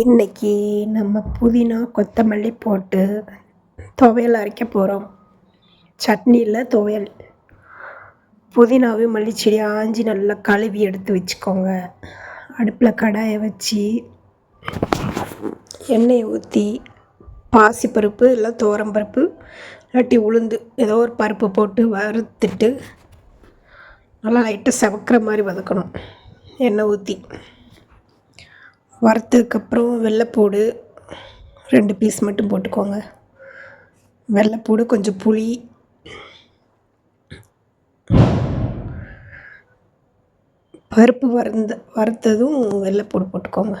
இன்னைக்கு நம்ம புதினா கொத்தமல்லி போட்டு துவையல் அரைக்க போகிறோம் சட்னியில் துவையல். புதினாவையும் மல்லிச்செடி ஆஞ்சி நல்லா கழுவி எடுத்து வச்சுக்கோங்க. அடுப்பில் கடாயை வச்சு எண்ணெயை ஊற்றி பாசிப்பருப்பு இல்லை துவரம்பருப்பு இல்லாட்டி உளுந்து ஏதோ ஒரு பருப்பு போட்டு வறுத்துட்டு நல்லா லைட்டாக செவக்கிற மாதிரி வதக்கணும். எண்ணெய் ஊற்றி வறுத்ததுக்கப்புறம் வெள்ளைப்பூடு ரெண்டு பீஸ் மட்டும் போட்டுக்கோங்க. வெள்ளைப்பூடு கொஞ்சம் புளி. பருப்பு வறுந்த வறுத்ததும் வெள்ளைப்பூடு போட்டுக்கோங்க.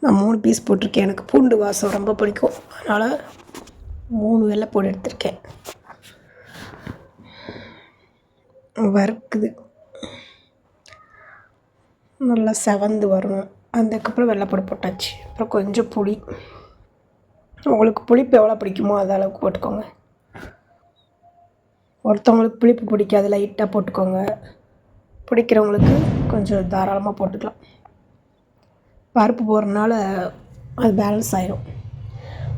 நான் மூணு பீஸ் போட்டிருக்கேன். எனக்கு பூண்டு வாசம் ரொம்ப பிடிக்கும். அதனால் மூணு வெள்ளைப்பூடு எடுத்திருக்கேன். வறுக்குது. நல்லா செவந்து வரும் அதுக்கப்புறம் வெள்ளைப்பூடு போட்டாச்சு. அப்புறம் கொஞ்சம் புளி. உங்களுக்கு புளிப்பு எவ்வளோ பிடிக்குமோ அது அளவுக்கு போட்டுக்கோங்க. ஒருத்தவங்களுக்கு புளிப்பு பிடிக்காது லைட்டாக போட்டுக்கோங்க. பிடிக்கிறவங்களுக்கு கொஞ்சம் தாராளமாக போட்டுக்கலாம். பருப்பு போடுறதுனால அது பேலன்ஸ் ஆயிரும்.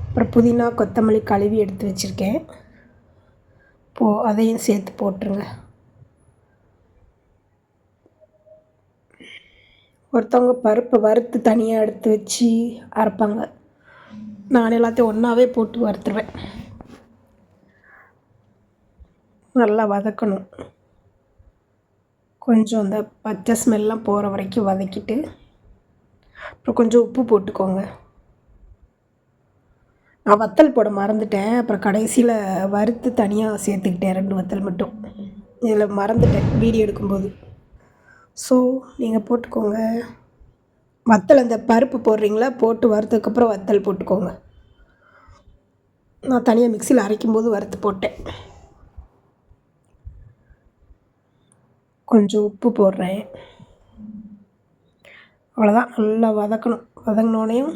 அப்புறம் புதினா கொத்தமல்லி கழுவி எடுத்து வச்சுருக்கேன். போ அதையும் சேர்த்து போட்டுருங்க. ஒருத்தவங்க பருப்பை வறுத்து தனியாக எடுத்து வச்சு அரைப்பாங்க. நான் எல்லாத்தையும் ஒன்றாவே போட்டு வறுத்துருவேன். நல்லா வதக்கணும். கொஞ்சம் அந்த பச்சை ஸ்மெல்லாம் போகிற வரைக்கும் வதக்கிட்டு அப்புறம் கொஞ்சம் உப்பு போட்டுக்கோங்க. நான் வத்தல் போட மறந்துட்டேன். அப்புறம் கடைசியில் வறுத்து தனியாக சேர்த்துக்கிட்டேன் ரெண்டு வத்தல் மட்டும். இதில் மறந்துட்டேன் வீடியோ எடுக்கும்போது. ஸோ நீங்கள் போட்டுக்கோங்க. வத்தல் அந்த பருப்பு போடுறீங்களா? போட்டு வறுத்ததுக்கப்புறம் வத்தல் போட்டுக்கோங்க. நான் தனியாக மிக்சியில் அரைக்கும்போது வறுத்து போட்டேன். கொஞ்சம் உப்பு போடுறேன். அவ்வளோதான் நல்லா வதக்கணும். வதங்கினோடனையும்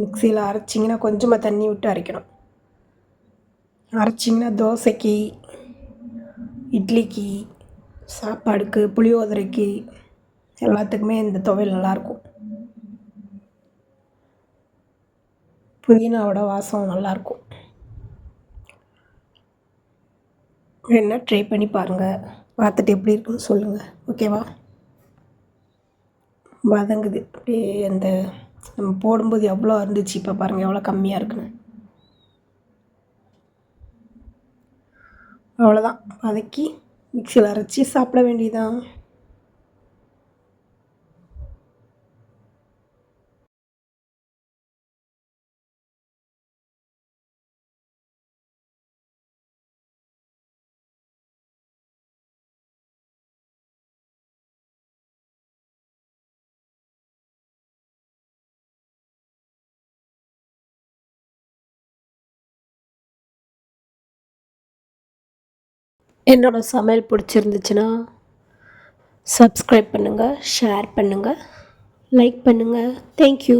மிக்சியில் அரைச்சிங்கன்னா கொஞ்சமாக தண்ணி விட்டு அரைக்கணும். அரைச்சிங்கன்னா தோசைக்கு இட்லிக்கு சாப்பாடுக்கு புளியோதரைக்கு எல்லாத்துக்குமே இந்த துவையல் நல்லாயிருக்கும் புதினாவோட வாசம் நல்லாயிருக்கும் வேணா ட்ரை பண்ணி பாருங்கள் பார்த்துட்டு எப்படி இருக்குன்னு சொல்லுங்கள் ஓகேவா வதங்குது. அப்படியே அந்த நம்ம போடும்போது எவ்வளோ இருந்துச்சு? இப்போ பாருங்கள் எவ்வளோ கம்மியாக இருக்குன்னு. அவ்வளோதான். வதக்கி மிக்சியில் அரைச்சி சாப்பிட வேண்டியதான் என்னோடய சமையல் பிடிச்சிருந்துச்சுன்னா சப்ஸ்கிரைப் பண்ணுங்கள் ஷேர் பண்ணுங்கள் லைக் பண்ணுங்கள் தேங்க்யூ